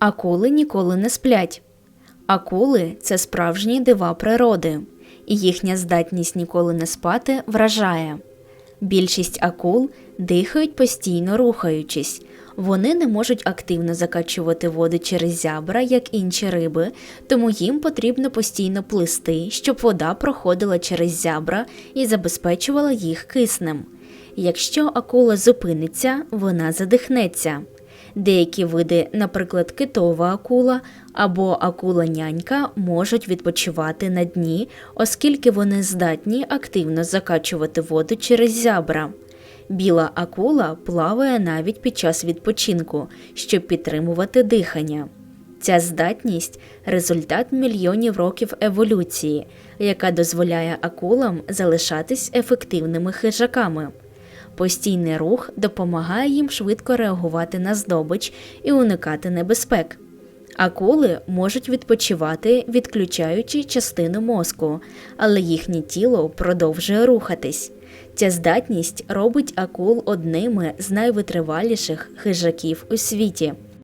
Акули ніколи не сплять. Акули це справжні дива природи, і їхня здатність ніколи не спати вражає. Більшість акул дихають постійно рухаючись. Вони не можуть активно закачувати воду через зябра, як інші риби, тому їм потрібно постійно плисти, щоб вода проходила через зябра і забезпечувала їх киснем. Якщо акула зупиниться, вона задихнеться. Деякі види, наприклад, китова акула або акула-нянька, можуть відпочивати на дні, оскільки вони здатні активно закачувати воду через зябра. Біла акула плаває навіть під час відпочинку, щоб підтримувати дихання. Ця здатність результат мільйонів років еволюції, яка дозволяє акулам залишатись ефективними хижаками. Постійний рух допомагає їм швидко реагувати на здобич і уникати небезпек. Акули можуть відпочивати, відключаючи частину мозку, але їхнє тіло продовжує рухатись. Ця здатність робить акул одними з найвитриваліших хижаків у світі.